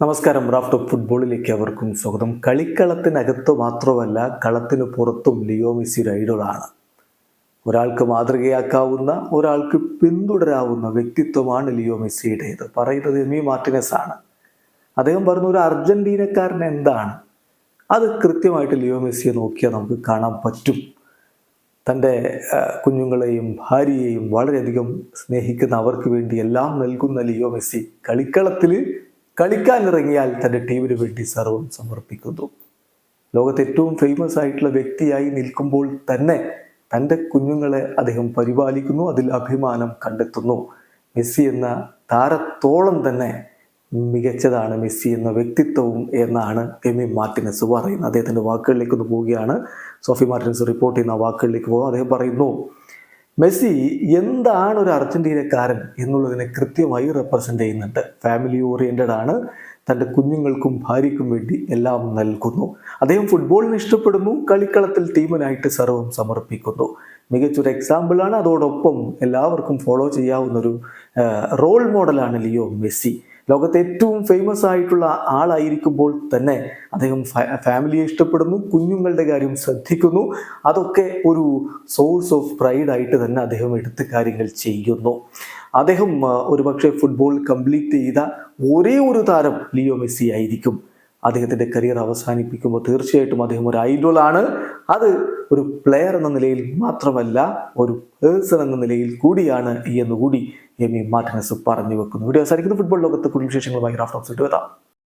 നമസ്കാരം. Raft of ഫുട്ബോളിലേക്ക് അവർക്കും സ്വാഗതം. കളിക്കളത്തിനകത്ത് മാത്രമല്ല കളത്തിന് പുറത്തും ലിയോ മെസ്സി ഒരു ഐഡോളാണ്. ഒരാൾക്ക് മാതൃകയാക്കാവുന്ന ഒരാൾക്ക് പിന്തുടരാവുന്ന വ്യക്തിത്വമാണ് ലിയോ മെസ്സിയുടേത്. പറയുന്നത് എമി മാർട്ടിനസ് ആണ് അദ്ദേഹം പറഞ്ഞ ഒരു അർജന്റീനക്കാരൻ എന്താണ്? അത് കൃത്യമായിട്ട് ലിയോ മെസ്സിയെ നോക്കിയാൽ നമുക്ക് കാണാൻ പറ്റും. തന്റെ കുഞ്ഞുങ്ങളെയും ഭാര്യയെയും വളരെയധികം സ്നേഹിക്കുന്ന അവർക്ക് വേണ്ടി എല്ലാം നൽകുന്ന ലിയോ മെസ്സി കളിക്കളത്തിൽ കളിക്കാനിറങ്ങിയാൽ തന്റെ ടീമിന് വേണ്ടി സർവം സമർപ്പിക്കുന്നു. ലോകത്ത് ഏറ്റവും ഫേമസ് ആയിട്ടുള്ള വ്യക്തിയായി നിൽക്കുമ്പോൾ തന്നെ തന്റെ കുഞ്ഞുങ്ങളെ അദ്ദേഹം പരിപാലിക്കുന്നു അതിൽ അഭിമാനം കണ്ടെത്തുന്നു. മെസ്സി എന്ന താരത്തോളം തന്നെ മികച്ചതാണ് മെസ്സി എന്ന വ്യക്തിത്വവും എന്നാണ് എം എം മാർട്ടിനസ് പറയുന്നത്. അദ്ദേഹത്തിന്റെ വാക്കുകളിലേക്ക് ഒന്ന് പോവുകയാണ്. സോഫി മാർട്ടിനസ് റിപ്പോർട്ട് ചെയ്യുന്ന വാക്കുകളിലേക്ക് പോകും അദ്ദേഹം പറയുന്നു മെസ്സി എന്താണ് ഒരു അർജന്റീനക്കാരൻ എന്നുള്ളതിനെ കൃത്യമായി റെപ്രസെന്റ് ചെയ്യുന്നുണ്ട്. ഫാമിലി ഓറിയന്റഡ് ആണ്. തന്റെ കുഞ്ഞുങ്ങൾക്കും ഭാര്യയ്ക്കും വേണ്ടി എല്ലാം നൽകുന്നു. അദ്ദേഹം ഫുട്ബോളിനെ ഇഷ്ടപ്പെടുന്നു. കളിക്കളത്തിൽ ടീമിനായിട്ട് സർവം സമർപ്പിക്കുന്നു. മികച്ചൊരു എക്സാമ്പിളാണ് അതോടൊപ്പം എല്ലാവർക്കും ഫോളോ ചെയ്യാവുന്നൊരു റോൾ മോഡലാണ് ലിയോ മെസ്സി. ലോകത്തെ ഏറ്റവും ഫേമസ് ആയിട്ടുള്ള ആളായിരിക്കുമ്പോൾ തന്നെ അദ്ദേഹം ഫാമിലിയെ ഇഷ്ടപ്പെടുന്നു കുഞ്ഞുങ്ങളുടെ കാര്യം ശ്രദ്ധിക്കുന്നു. അതൊക്കെ ഒരു സോഴ്സ് ഓഫ് പ്രൈഡ് ആയിട്ട് തന്നെ അദ്ദേഹം എടുത്ത് കാര്യങ്ങൾ ചെയ്യുന്നു. അദ്ദേഹം ഒരുപക്ഷെ ഫുട്ബോൾ കംപ്ലീറ്റ് ചെയ്ത ഒരേ ഒരു താരം ലിയോ മെസ്സി ആയിരിക്കും. അദ്ദേഹത്തിന്റെ കരിയർ അവസാനിപ്പിക്കുമ്പോൾ തീർച്ചയായിട്ടും അദ്ദേഹം ഒരു ഐഡോളാണ് അത് ഒരു പ്ലെയർ എന്ന നിലയിൽ മാത്രമല്ല ഒരു പേഴ്സൺ എന്ന നിലയിൽ കൂടിയാണ് എന്നുകൂടി എമി മാർട്ടിനസ് പറഞ്ഞു വെക്കുന്നു. വീഡിയോ അവസാനിക്കുന്നു. ഫുട്ബോൾ ലോകത്ത് കൂടുതൽ വിശേഷങ്ങളുമായി റാഫ്റ്റോക്സ് വരാം.